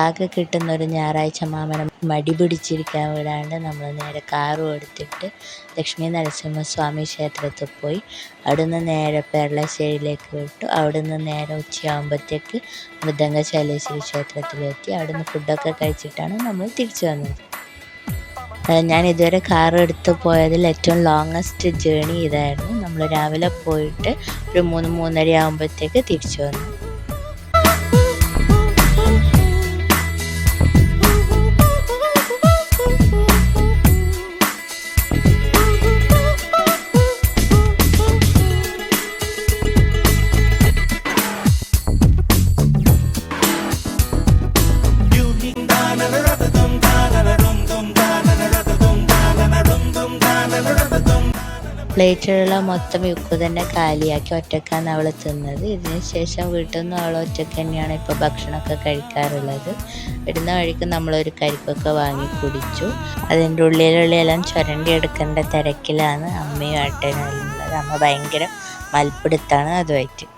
ആകെ കിട്ടുന്ന ഒരു ഞായറാഴ്ച മാമനെ മടി പിടിച്ചിരിക്കാൻ വിടാണ്ട് നമ്മൾ നേരെ കാറും എടുത്തിട്ട് ലക്ഷ്മി നരസിംഹസ്വാമി ക്ഷേത്രത്തിൽ പോയി. അവിടുന്ന് നേരെ പെരളശ്ശേരിയിലേക്ക് വിട്ടു. അവിടുന്ന് നേരെ ഉച്ചയാകുമ്പോഴത്തേക്ക് മൃദംഗ ശൈലേശ്വരി ക്ഷേത്രത്തിലെത്തി. അവിടുന്ന് ഫുഡൊക്കെ കഴിച്ചിട്ടാണ് നമ്മൾ തിരിച്ചു വന്നത്. ഞാൻ ഇതുവരെ കാർ എടുത്ത് പോയതിൽ ഏറ്റവും ലോങ്ങസ്റ്റ് ജേണി ഇതായിരുന്നു. നമ്മൾ രാവിലെ പോയിട്ട് ഒരു മൂന്ന് മൂന്നര ആകുമ്പോഴത്തേക്ക് തിരിച്ചു വന്നു. പ്ലേറ്റിലുള്ള മൊത്തം യുക്കു തന്നെ കാലിയാക്കി ഒറ്റക്കാണ് അവൾ തിന്നത്. ഇതിന് ശേഷം വീട്ടിൽ നിന്ന് അവൾ ഒറ്റയ്ക്ക് തന്നെയാണ് ഇപ്പോൾ ഭക്ഷണമൊക്കെ കഴിക്കാറുള്ളത്. ഇടുന്ന വഴിക്ക് നമ്മളൊരു കരിക്കൊക്കെ വാങ്ങി കുടിച്ചു. അതിന്റെ ഉള്ളിലുള്ള എല്ലാം ചുരണ്ടി എടുക്കേണ്ട തിരക്കിലാണ് അമ്മയും ഏട്ടനും ഉള്ളത്. അമ്മ ഭയങ്കര മൽപ്പിടുത്താണ് അതുമായിട്ട്.